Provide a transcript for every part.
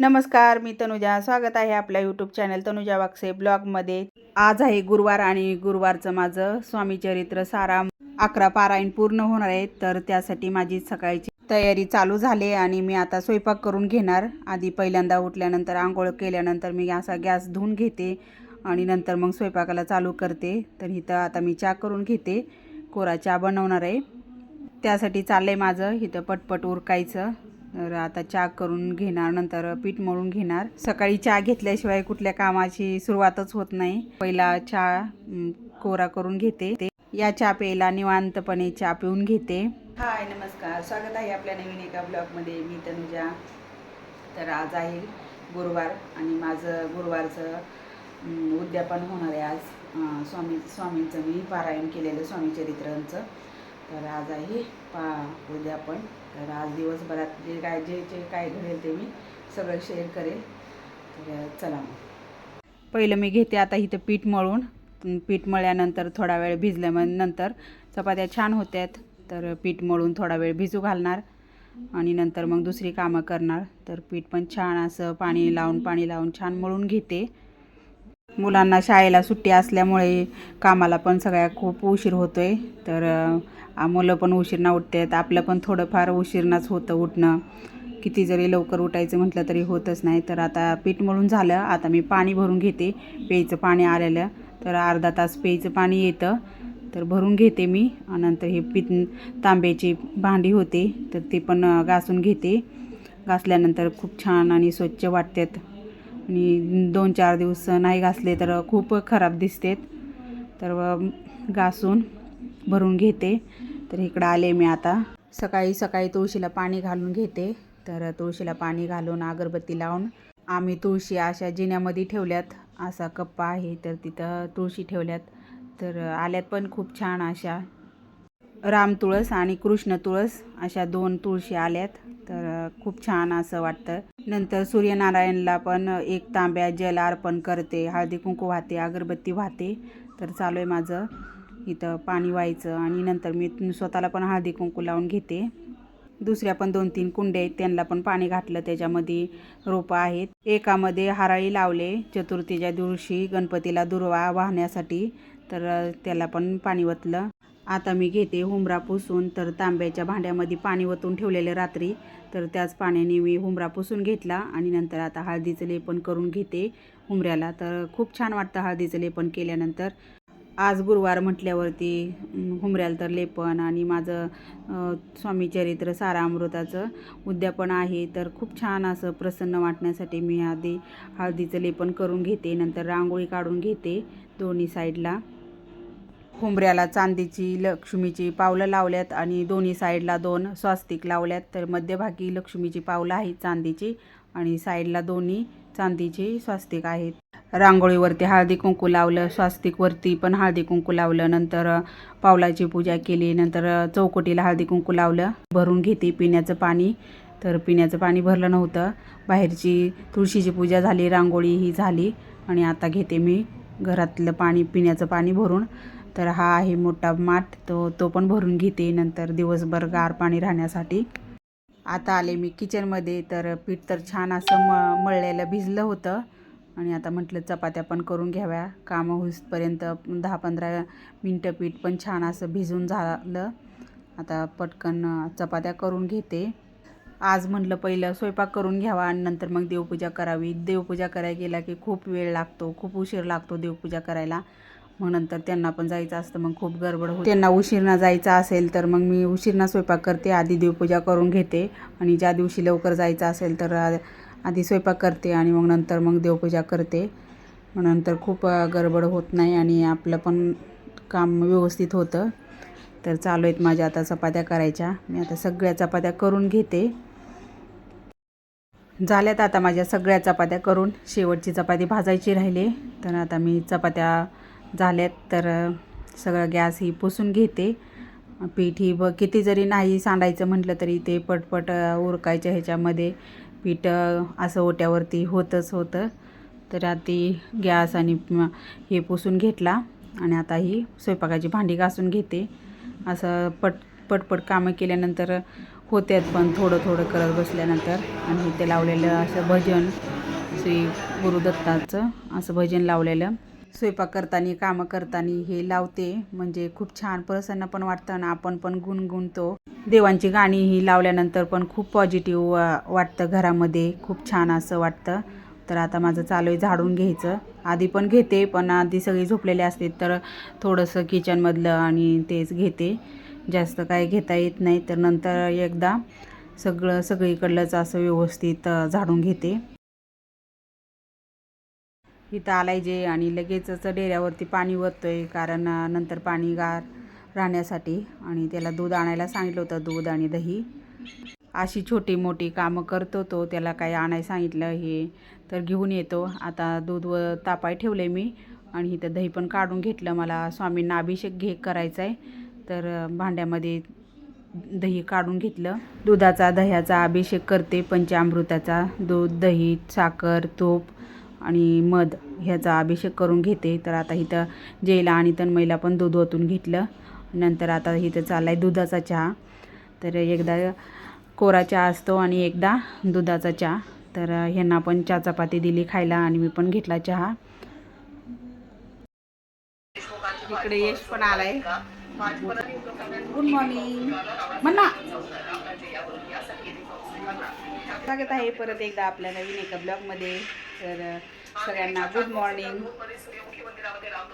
नमस्कार मी तनुजा. स्वागत आहे आपल्या यूट्यूब चॅनल तनुजा वाक्से ब्लॉगमध्ये आज आहे गुरुवार आणि गुरुवारचं माझं स्वामी चरित्र सारा अकरा पारायण पूर्ण होणार आहे तर त्यासाठी माझी सकाळची तयारी चालू झाली आणि मी आता स्वयंपाक करून घेणार. आधी पहिल्यांदा उठल्यानंतर आंघोळ केल्यानंतर मी असा गॅस धुवून घेते आणि नंतर मग स्वयंपाकाला चालू करते. तर इथं आता मी चहा करून घेते. कोरा चहा बनवणार आहे. त्यासाठी चाललं आहे माझं इथं पटपट उरकायचं. तर आता चहा करून घेणार नंतर पीठ मळून घेणार. सकाळी चहा घेतल्याशिवाय कुठल्या कामाची सुरुवातच होत नाही. पहिला चहा कोरा करून घेते. ते या चहा प्यायला निवांतपणे चहा पिऊन घेते. हाय नमस्कार. स्वागत आहे आपल्या नवीन एका ब्लॉगमध्ये. मी तनुजा. तर आज आहे गुरुवार आणि माझं गुरुवारचं उद्यापन होणार आहे आज. स्वामी स्वामींचं मी पारायण केलेलं स्वामी चरित्रांचं. तर आज आहे पा उद्यापन. तर आज दिवसभरात जे काय जे जे काय घडेल ते मी सगळं शेअर करेल. तर चला मग. पहिलं मी घेते आता इथं पीठ मळून. पीठ मळल्यानंतर थोडा वेळ भिजल्या मग नंतर चपात्या छान होत्यात. तर पीठ मळून थोडा वेळ भिजू घालणार. आणि नंतर मग दुसरी कामं करणार. तर पीठ पण छान असं पाणी लावून पाणी लावून छान मळून घेते. मुलांना शाळेला सुट्टी असल्यामुळे कामाला पण सगळ्या खूप उशीर होतोय. तर मुलं पण उशीरना उठतात. आपलं पण थोडंफार उशीरनाच होतं उठणं. किती जरी लवकर उठायचं म्हटलं तरी होतच नाही. तर आता पीठ मळून झालं. आता मी पाणी भरून घेते. पेयचं पाणी आलेलं. तर अर्धा तास पेयचं पाणी येतं. तर भरून घेते मी. नंतर हे पीठ तांब्याची भांडी होते. तर ते पण घासून घेते. घासल्यानंतर खूप छान आणि स्वच्छ वाटतात. आणि दोन चार दिवस नाही घासले तर खूप खराब दिसतेत तर घासून भरून घेते. तर इकडं आले मी आता. सकाळी सकाळी तुळशीला पाणी घालून घेते. तर तुळशीला पाणी घालून अगरबत्ती लावून आम्ही तुळशी अशा जिन्यामध्ये ठेवल्यात. असा कप्पा आहे तर तिथं तुळशी ठेवल्यात. तर आल्यात पण खूप छान अशा. राम तुळस आणि कृष्ण तुळस अशा दोन तुळशी आल्यात. तर खूप छान असं वाटतं. नंतर सूर्यनारायणला पण एक तांब्या जल अर्पण करते. हळदी कुंकू वाहते अगरबत्ती वाहते. तर चालू आहे माझं इथं पाणी व्हायचं आणि नंतर मी स्वतःला पण हळदी कुंकू लावून घेते. दुसऱ्या पण दोन तीन कुंडे आहेत. त्यांना पण पाणी घातलं. त्याच्यामध्ये रोपं आहेत. एकामध्ये हाराळी लावले चतुर्थीच्या दिवशी गणपतीला दुर्वा वाहण्यासाठी. तर त्याला पण पाणी ओतलं आता मी घेते हुमरा पुसून तर तांब्याच्या भांड्यामध्ये पाणी ओतून ठेवलेलं रात्री. तर त्याच पाण्याने मी हुमरा पुसून घेतला आणि नंतर आता हळदीचं लेपन करून घेते हुमऱ्याला. तर खूप छान वाटतं हळदीचं लेपन केल्यानंतर. आज गुरुवार म्हटल्यावरती अं, हुमऱ्याला तर लेपन आणि माझं स्वामीचरित्र स्वामी चरित्र सारा अमृताचं उद्यापन आहे. तर खूप छान असं प्रसन्न वाटण्यासाठी मी आधी हळदीचं लेपन करून घेते नंतर रांगोळी काढून घेते दोन्ही साईडला. हुंबऱ्याला चांदीची लक्ष्मीची पावलं लावल्यात आणि दोन्ही साईडला दोन स्वास्तिक लावल्यात. तर मध्यभागी लक्ष्मीची पावलं आहेत चांदीची आणि साईडला दोन्ही चांदीची स्वास्तिक आहेत. रांगोळीवरती हळदी कुंकू लावलं स्वास्तिकवरती पण हळदी कुंकू लावलं. नंतर पावलाची पूजा केली. नंतर चौकटीला हळदी कुंकू लावलं. भरून घेते पिण्याचं पाणी. तर पिण्याचं पाणी भरलं नव्हतं. बाहेरची तुळशीची पूजा झाली रांगोळी ही झाली. आणि आता घेते मी घरातलं पाणी पिण्याचं पाणी भरून. तर हा आहे मोठा माठ. तो तो पण भरून घेते नंतर दिवसभर गार पाणी राहण्यासाठी. आता आले मी किचनमध्ये तर पीठ तर छान असं म मळलेलं भिजलं होतं. आणि आता म्हटलं चपात्या पण करून घ्याव्या. कामं होईपर्यंत दहा पंधरा मिनटं पीठ पण छान असं भिजून झालं. आता पटकन चपात्या करून घेते. आज म्हटलं पहिलं स्वयंपाक करून घ्यावा आणि नंतर मग देवपूजा करावी. देवपूजा करायला गेला की खूप वेळ लागतो खूप उशीर लागतो देवपूजा करायला. मग नंतर त्यांना पण जायचं असतं मग खूप गडबड होते. त्यांना उशीरना जायचं असेल तर मग मी उशीरना स्वयंपाक करते आधी देवपूजा करून घेते. आणि ज्या दिवशी लवकर जायचं असेल तर आधी स्वयंपाक करते आणि मग नंतर मग देवपूजा करते. मग नंतर खूप गडबड होत नाही आणि आपलं पण काम व्यवस्थित होतं. तर चालू आहेत माझ्या आता चपात्या करायच्या. मी आता सगळ्या चपात्या करून घेते. झाल्यात आता माझ्या सगळ्या चपात्या करून. शेवटची चपाती भाजायची राहिली. तर आता मी चपात्या झाल्यात तर सगळं गॅस ही पुसून घेते. पीठ ही ब किती जरी नाही सांडायचं म्हटलं तरी ते पटपट उरकायच्या ह्याच्यामध्ये पीठ असं ओट्यावरती होतच होतं. तर ती गॅस आणि हे पुसून घेतला आणि आता ही स्वयंपाकाची भांडी घासून घेते. असं पट पटपट कामं केल्यानंतर होत्यात पण थोडं थोडं करत बसल्यानंतर आणि इथे लावलेलं असं भजन श्री गुरुदत्ताचं असं भजन लावलेलं. स्वयंपाक करताना कामं करताना हे लावते. म्हणजे खूप छान प्रसन्न पण वाटतं आणि आपण पण गुणगुणतो. देवांची गाणी ही लावल्यानंतर पण खूप पॉझिटिव्ह वाटतं घरामध्ये. खूप छान असं वाटतं. तर आता माझं चालू आहे झाडून घ्यायचं. आधी पण घेते पण आधी सगळी झोपलेली असते. तर थोडंसं किचनमधलं आणि तेच घेते. जास्त काय घेता येत नाही. तर नंतर एकदा सगळं सगळीकडलंच असं व्यवस्थित झाडून घेते. इथं आलाय जे आणि लगेचच डेऱ्यावरती पाणी ओततोय कारण नंतर पाणी गार राहण्यासाठी आणि त्याला दूध आणायला सांगितलं होतं दूध आणि दही. अशी छोटी मोठी कामं करतो तो त्याला काही आणायला सांगितलं हे तर घेऊन येतो. आता दूध व तापाय ठेवले मी आणि इथं दही पण काढून घेतलं. मला स्वामींना अभिषेक घे करायचा आहे तर भांड्यामध्ये दही काढून घेतलं. दुधाचा दह्याचा अभिषेक करते पंचामृताचा दूध दही साखर तूप आणि मध ह्याचा अभिषेक करून घेते. तर आता इथं जेला आणि तन्मयला पण दूध ओतून घेतलं. नंतर आता इथं चालला आहे दुधाचा चहा. तर एकदा कोरा चहा असतो आणि एकदा दुधाचा चहा. तर ह्यांना पण चहा चपाती दिली खायला आणि मी पण घेतला चहा. इकडे यश पण आलाय. गुड मॉर्निंग म्हणा. स्वागत आहे परत एकदा आपल्या नवीन एका ब्लॉगमध्ये तर सगळ्यांना गुड मॉर्निंग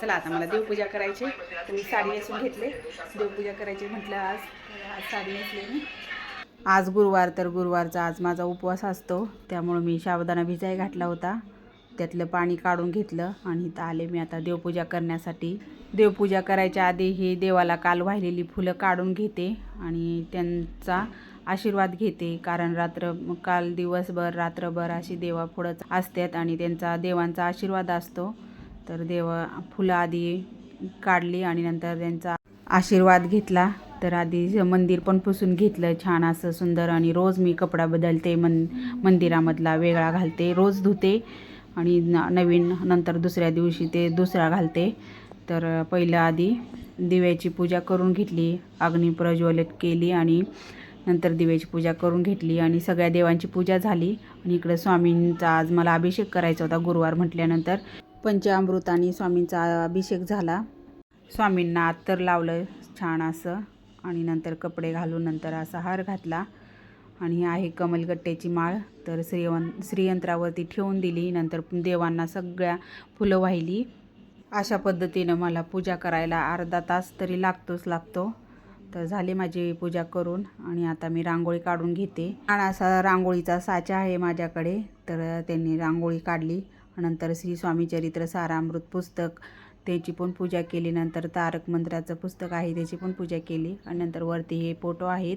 चला आता मला देवपूजा करायची तर मी साडी नेसून घेतले. देवपूजा करायची म्हटलं आज. आज साडी नेसले मी. आज गुरुवार तर गुरुवारचा आज माझा उपवास असतो. त्यामुळं मी शाबदाना भिजाय घातला होता. त्यातलं पाणी काढून घेतलं आणि इथं आले मी आता देवपूजा करण्यासाठी. देवपूजा करायच्या आधी ही देवाला काल वाहिलेली फुलं काढून घेते आणि त्यांचा आशीर्वाद घेते. कारण रात्र काल दिवसभर रात्रभर अशी देवा पुढंच असतात आणि त्यांचा देवांचा आशीर्वाद असतो. तर देव फुलं आधी काढली आणि नंतर त्यांचा आशीर्वाद घेतला. तर आधी मंदिर पण पुसून घेतलं. छान असं सुंदर आणि रोज मी कपडा बदलते मन मंदिरामधला वेगळा घालते. रोज धुते आणि न नवीन नंतर दुसऱ्या दिवशी ते दुसरा घालते. तर पहिलं आधी दिव्याची पूजा करून घेतली. अग्नी प्रज्वलित केली आणि नंतर दिव्याची पूजा करून घेतली आणि सगळ्या देवांची पूजा झाली. आणि इकडं स्वामींचा आज मला अभिषेक करायचा होता गुरुवार म्हटल्यानंतर. पंचामृताने स्वामींचा अभिषेक झाला. स्वामींना अत्तर लावलं छान असं. आणि नंतर कपडे घालून नंतर असा हार घातला. आणि हे आहे कमलगट्ट्याची माळ. तर श्रीवन श्रीयंत्रावरती ठेवून दिली. नंतर देवांना सगळ्या फुलं वाहिली. अशा पद्धतीनं मला पूजा करायला अर्धा तास तरी लागतोच लागतो. तर झाली माझी पूजा करून आणि आता मी रांगोळी काढून घेते. आणि असा रांगोळीचा साचा आहे माझ्याकडे. तर त्यांनी रांगोळी काढली. नंतर श्री स्वामी चरित्र सारामृत पुस्तक त्याची पण पूजा केली. नंतर तारक मंत्राचं पुस्तक आहे त्याची पण पूजा केली. आणि नंतर वरती हे फोटो आहेत.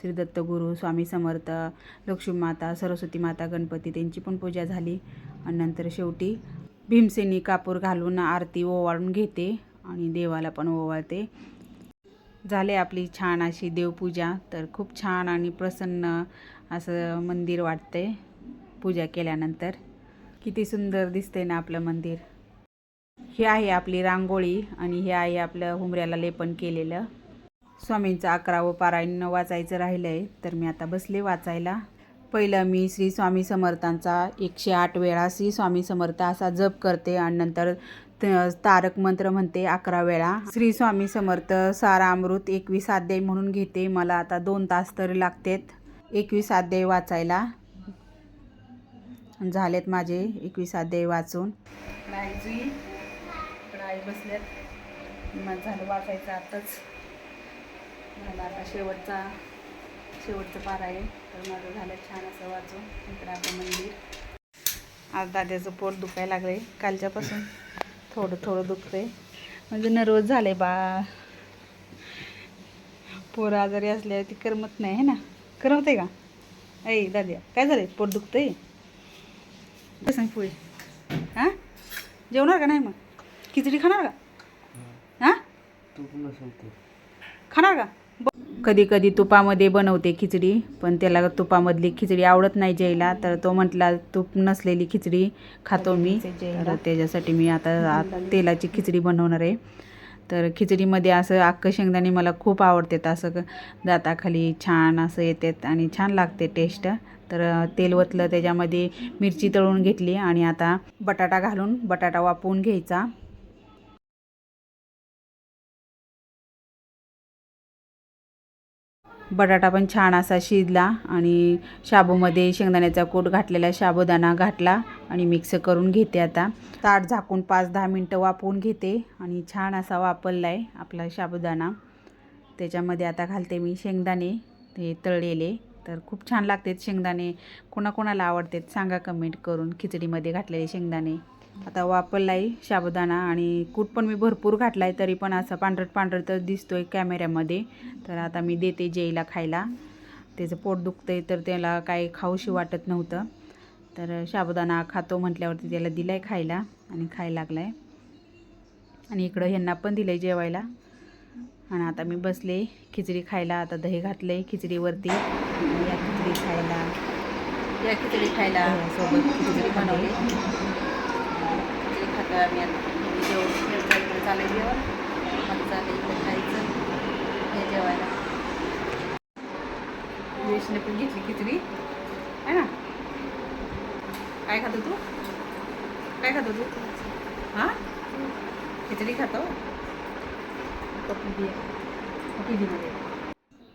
श्री दत्तगुरू स्वामी समर्थ लक्ष्मी माता सरस्वती माता गणपती त्यांची पण पूजा झाली. आणि नंतर शेवटी भीमसेनी कापूर घालून आरती ओवाळून घेते आणि देवाला पण ओवाळते. झाले आपली छान अशी देवपूजा. तर खूप छान आणि प्रसन्न असं मंदिर वाटते पूजा केल्यानंतर. किती सुंदर दिसते ना आपलं मंदिर. हे आहे आपली रांगोळी आणि हे आहे आपलं हुमऱ्याला लेपन केलेलं. स्वामींचं अकरावं पारायण वाचायचं राहिलं आहे तर मी आता बसले वाचायला. पहिलं मी श्री स्वामी समर्थांचा एकशे आठ वेळा श्री स्वामी समर्थ असा जप करते आणि नंतर तारक मंत्र म्हणते अकरा वेळा. श्री स्वामी समर्थ सारा अमृत एकवीस अध्याय म्हणून घेते. मला आता दोन तास तरी लागतात. एकवीस अध्याय वाचायला. झालेत माझे एकवीस अध्याय वाचून. आई आई बसल्यात. मग झालं वाचायचं आताच. झालं आता शेवटचा शेवटचं पार आहे. तर माझं झालं छान असं वाचून. इकडं आता मंदिर. आज दाद्याचं पोट दुखायला लागलंय. कालच्यापासून. थोडं थोडं दुखतंय. म्हणजे नर्वस झालंय बा. पोरं आजारी असल्यावर ती करमत नाही है ना? करमते का? ऐ दाद्या काय झालंय? पोट दुखतंय? सांग पुढे हां? जेवणार का नाही मग? खिचडी खाणार का? हां. खाणार का? कधी कधी तुपामध्ये बनवते खिचडी पण त्याला तुपामधली खिचडी आवडत नाही जयला तर तो म्हटला तूप नसलेली खिचडी खातो मी. तर त्याच्यासाठी मी आता तेलाची खिचडी बनवणार आहे. तर खिचडीमध्ये असं अख्खं शेंगदाणे मला खूप आवडतात. असं दाताखाली छान असं येतात आणि छान लागते टेस्ट तर तेल ओतलं त्याच्यामध्ये मिरची तळून घेतली आणि आता बटाटा घालून बटाटा वापवून घ्यायचा. बटाटा पण छान असा शिजला आणि शाबूमध्ये शेंगदाण्याचा कूट घातलेला शाबूदाणा घातला आणि मिक्स करून घेते आता. ताट झाकून पाच दहा मिनटं वापवून घेते आणि छान असा वापरला आहे आपला शाबूदाणा. त्याच्यामध्ये आता घालते मी शेंगदाणे ते तळलेले. तर खूप छान लागतात शेंगदाणे. कोणाकोणाला आवडतात सांगा कमेंट करून. खिचडीमध्ये घातलेले शेंगदाणे. आता वापरला आहे साबुदाणा आणि कूट पण मी भरपूर घातला आहे तरी पण असा पांढरट पांढरट दिसतो आहे कॅमेऱ्यामध्ये. तर आता मी देते जेईला खायला. त्याचं पोट दुखतं आहे तर त्याला काही खाऊशी वाटत नव्हतं. तर साबुदाणा खातो म्हटल्यावरती त्याला दिला आहे खायला आणि खायला लागला आहे आणि इकडं ह्यांना पण दिलं आहे जेवायला. आणि आता मी बसले खिचडी खायला. आता दही घातलं आहे खिचडीवरती या खिचडी खायला या खिचडी खायला हो, सोबत खिचडी बनवली खिचडी आम्ही जेवण चालेल जेवण? मग इकडे खायचं. हे जेवायला. पण घेतली खिचडी. आहे ना? काय खातो तू? काय खातो तू? हां? खिचडी खातो?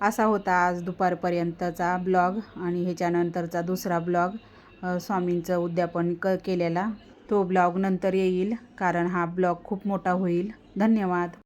असा होता आज दुपारपर्यंतचा ब्लॉग आणि ह्याच्यानंतरचा दुसरा ब्लॉग. स्वामींचं उद्यापन क केलेला. तो ब्लॉग नंतर येईल कारण हा ब्लॉग खूप मोठा होईल. धन्यवाद.